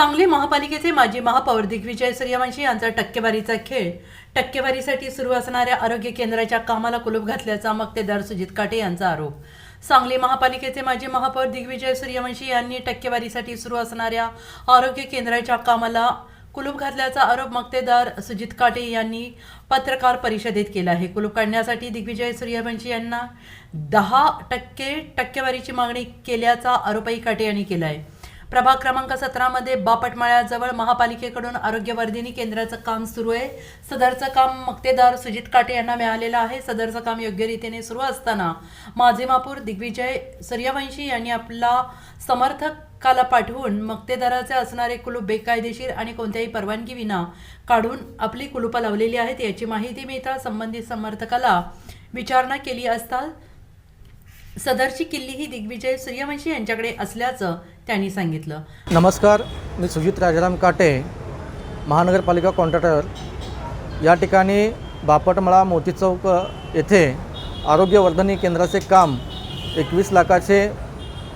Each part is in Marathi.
सांगली महापालिकेचे माजी महापौर दिग्विजय सूर्यवंशी यांचा टक्केवारीचा खेळ. टक्केवारीसाठी सुरू असणाऱ्या आरोग्य केंद्राच्या कामाला कुलूप घातल्याचा मक्तेदार सुजित काटे यांचा आरोप. सांगली महापालिकेचे माजी महापौर दिग्विजय सूर्यवंशी यांनी टक्केवारीसाठी सुरू असणाऱ्या आरोग्य केंद्राच्या कामाला कुलूप घातल्याचा आरोप मक्तेदार सुजित काटे यांनी पत्रकार परिषदेत केला आहे. कुलूप काढण्यासाठी दिग्विजय सूर्यवंशी यांना दहा टक्के टक्केवारीची मागणी केल्याचा आरोपही काटे यांनी केला आहे. प्रभाग क्रमांक सतरामध्ये बापटमाळ्याजवळ महापालिकेकडून आरोग्यवर्धिनी केंद्राचं काम सुरू आहे. सदरचं काम मक्तेदार सुजित काटे यांना मिळालेलं आहे. सदरचं काम योग्य रीतीने सुरू असताना माझे मापूर दिग्विजय सूर्यवंशी यांनी आपला समर्थकाला पाठवून मक्तेदाराचे असणारे कुलूप बेकायदेशीर आणि कोणत्याही परवानगी विना काढून आपली कुलूपं लावलेली आहेत. याची माहिती मिळता संबंधित समर्थकाला विचारणा केली असता सदरची किल्ली ही दिग्विजय सूर्यवंशी यांच्याकडे असल्याचं त्यांनी सांगितलं. नमस्कार मी सुजित राजाराम काटे महानगरपालिका कॉन्ट्रॅक्टर. या ठिकाणी बापटमळा मोती चौक येथे आरोग्यवर्धनी केंद्राचे काम एकवीस लाखाचे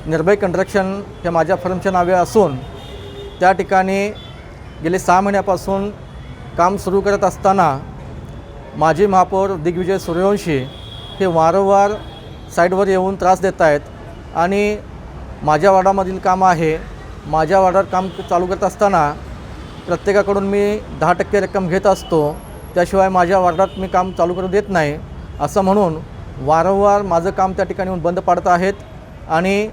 निर्भय कंट्रक्शन हे माझ्या फर्मच्या नावे असून त्या ठिकाणी गेले सहा महिन्यापासून काम सुरू करत असताना माजी महापौर दिग्विजय सूर्यवंशी हे वारंवार साईडवर येऊन त्रास देत आहेत. आणि माझ्या वार्डामधील काम आहे. माझ्या वार्डात काम चालू करत असताना प्रत्येकाकडून मी दहा टक्के रक्कम घेत असतो. त्याशिवाय माझ्या वार्डात मी काम चालू करू देत नाही. असं म्हणून वारंवार माझं काम त्या ठिकाणी येऊन बंद पाडत आहेत. आणि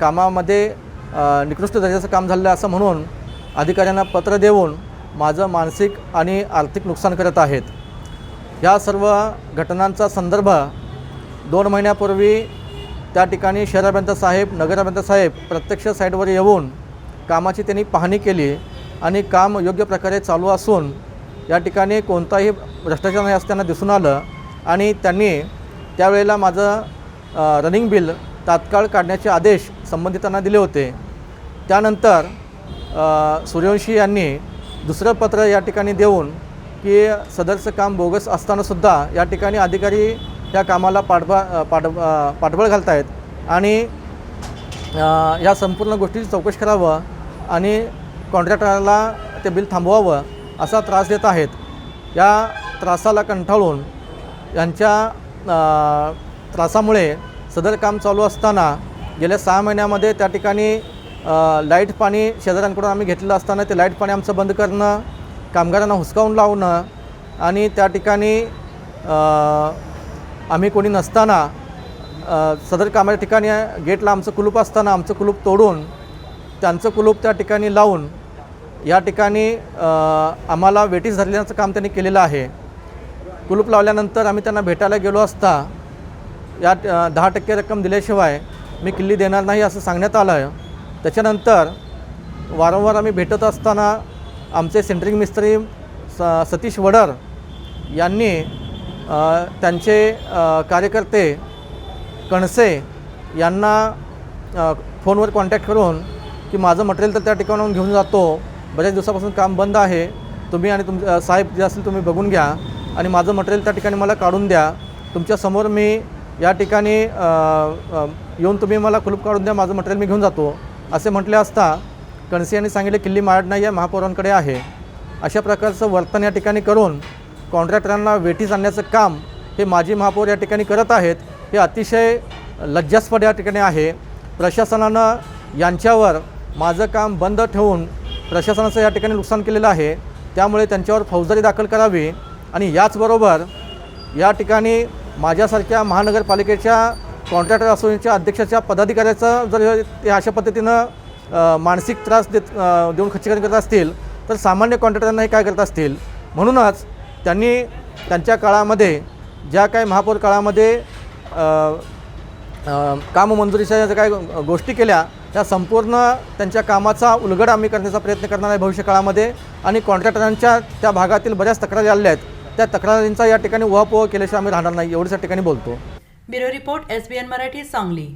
कामामध्ये निकृष्ट दर्जाचं काम झालं असं म्हणून अधिकाऱ्यांना पत्र देऊन माझं मानसिक आणि आर्थिक नुकसान करत आहेत. या सर्व घटनांचा संदर्भ दोन महिन्यापूर्वी त्या ठिकाणी शहर साहेब नगर साहेब प्रत्यक्ष साईडवर येऊन कामाची त्यांनी पाहणी केली आणि काम योग्य प्रकारे चालू असून या ठिकाणी कोणताही भ्रष्टाचार नाही असताना दिसून आलं आणि त्यांनी त्यावेळेला माझं रनिंग बिल तात्काळ काढण्याचे आदेश संबंधितांना दिले होते. त्यानंतर सूर्यवंशी यांनी दुसरं पत्र या ठिकाणी देऊन की सदरचं काम बोगस असतानासुद्धा या ठिकाणी अधिकारी या कामाला पाठबा पाठ पाठबळ घालत आहेत आणि या संपूर्ण गोष्टीची चौकशी करावं आणि कॉन्ट्रॅक्टरला ते बिल थांबवावं असा त्रास देत आहेत. या त्रासाला कंटाळून यांच्या त्रासामुळे सदर काम चालू असताना गेल्या सहा महिन्यामध्ये त्या ठिकाणी लाइट पाणी शेजाऱ्यांकडून आम्ही घेतलेलं असताना ते लाइट पाणी आमचं बंद करणं कामगारांना हुसकावून लावणं आणि त्या ठिकाणी आम्ही कोणी नसताना सदर कामाच्या ठिकाणी गेटला आमचं कुलूप असताना आमचं कुलूप तोडून त्यांचं कुलूप त्या ठिकाणी लावून या ठिकाणी आम्हाला वेटीस धरल्याचं काम त्यांनी केलेलं आहे. कुलूप लावल्यानंतर आम्ही त्यांना भेटायला गेलो असता या दहा टक्के रक्कम दिल्याशिवाय मी किल्ली देणार नाही असं सांगण्यात आलं आहे त्याच्यानंतर वारंवार आम्ही भेटत असताना आमचे सेंट्रिंग मिस्त्री स सतीश वडर यांनी त्यांचे कार्यकर्ते कणसे यांना फोनवर कॉन्टॅक्ट करून की माझं मटेरियल तर त्या ठिकाणाहून घेऊन जातो. बऱ्याच दिवसापासून काम बंद आहे. तुम्ही आणि तुम साहेब जे असतील तुम्ही बघून घ्या आणि माझं मटेरियल त्या ठिकाणी मला काढून द्या. तुमच्यासमोर मी या ठिकाणी येऊन तुम्ही मला कुलूप काढून द्या माझं मटेरियल मी घेऊन जातो. असे म्हटले असता कणसे यांनी सांगितले किल्ली मारड नाही आहे महापौरांकडे आहे. अशा प्रकारचं वर्तन या ठिकाणी करून कॉन्ट्रॅक्टरांना वेठीस आणण्याचं काम हे माजी महापौर या ठिकाणी करत आहेत हे अतिशय लज्जास्पद या ठिकाणी आहे. प्रशासनानं यांच्यावर माझं काम बंद ठेवून प्रशासनाचं या ठिकाणी नुकसान केलेलं आहे. त्यामुळे त्यांच्यावर फौजदारी दाखल करावी आणि याचबरोबर या ठिकाणी माझ्यासारख्या महानगरपालिकेच्या कॉन्ट्रॅक्टर असोसिएशनच्या अध्यक्षाच्या पदाधिकाऱ्याचं जर ते अशा पद्धतीनं मानसिक त्रास देत देऊन खच्चीकरण करत असतील तर सामान्य कॉन्ट्रॅक्टरांना हे काय करत असतील? म्हणूनच त्यांनी त्यांच्या काळामध्ये ज्या काही महापौर काळामध्ये काममंजुरीच्या ज्या काही गोष्टी केल्या त्या संपूर्ण त्यांच्या कामाचा उलगड आम्ही करण्याचा प्रयत्न करणार आहे भविष्यकाळामध्ये आणि कॉन्ट्रॅक्टरांच्या त्या भागातील बऱ्याच तक्रारी आल्या आहेत. त्या तक्रारींचा या ठिकाणी उहापोह केल्याशिवाय आम्ही राहणार नाही एवढ्याच ठिकाणी बोलतो. Bureau report SBN Marathi Sangli.